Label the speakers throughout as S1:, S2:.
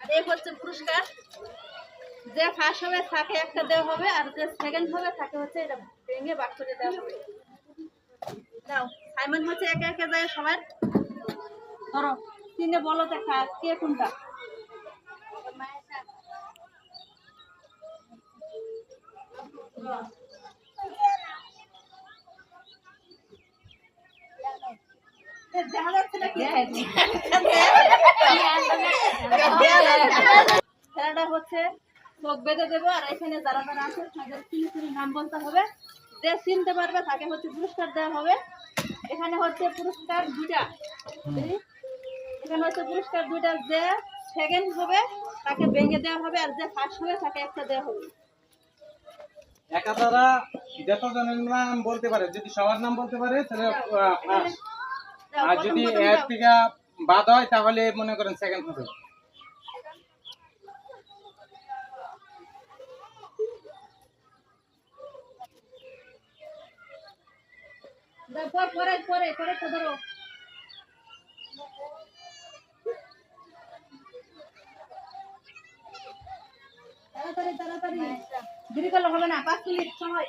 S1: আর এই হচ্ছে পুরস্কার। যে ফার্স্ট হবে, তাকে একটা দেওয়া হবে, আর যে সেকেন্ড হবে, তাকে হচ্ছে এটা ভেঙে করে দেওয়া হবে। সাইমন হচ্ছে একে একে যায় সবার। ধরো তিনে বলো তো খা- কে কোনটা দেখা যাচ্ছে না কি? হচ্ছে চোখ বেঁধে দেবো, আর এখানে যারা যারা আছে, তাদের নাম বলতে হবে। যে চিনতে পারবে, তাকে হচ্ছে পুরস্কার দেওয়া হবে। এখানে হচ্ছে পুরস্কার দুটা এখানে হচ্ছে পুরস্কার দুটা যে সেকেন্ড হবে, তাকে ভেঙে দেওয়া হবে, আর যে ফার্স্ট হবে, তাকে একটা দেওয়া হবে।
S2: একা তারা নাম বলতে পারে, যদি সবার নাম বলতে পারে, তাহলে আর যদি এক। থেকে বাদ হয় তাহলে মনে করেন সেকেন্ড হবে
S1: পরে পরে পরে ধরো। তাড়াতাড়ি তাড়াতাড়ি। দেরি করলে হবে না পাঁচ মিনিট সময়।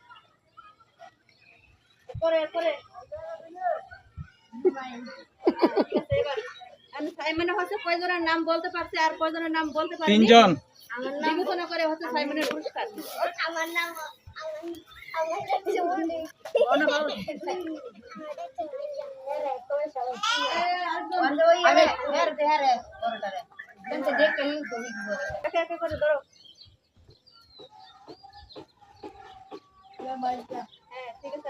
S1: পরে পরে। ঠিক আছে, এবার আমি সাইমনের হচ্ছে কয়জনের নাম বলতে পারছে আর কয়জনের নাম বলতে পারি
S2: তিনজন।
S1: বিবেচনা করে হচ্ছে সাইমনের পুরস্কার।
S3: আমার নাম
S1: হ্যাঁ ঠিক আছে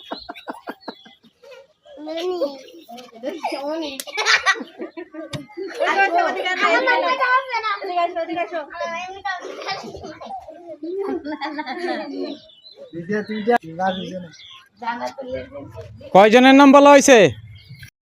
S2: কয়জনের নাম বলা হয়েছে?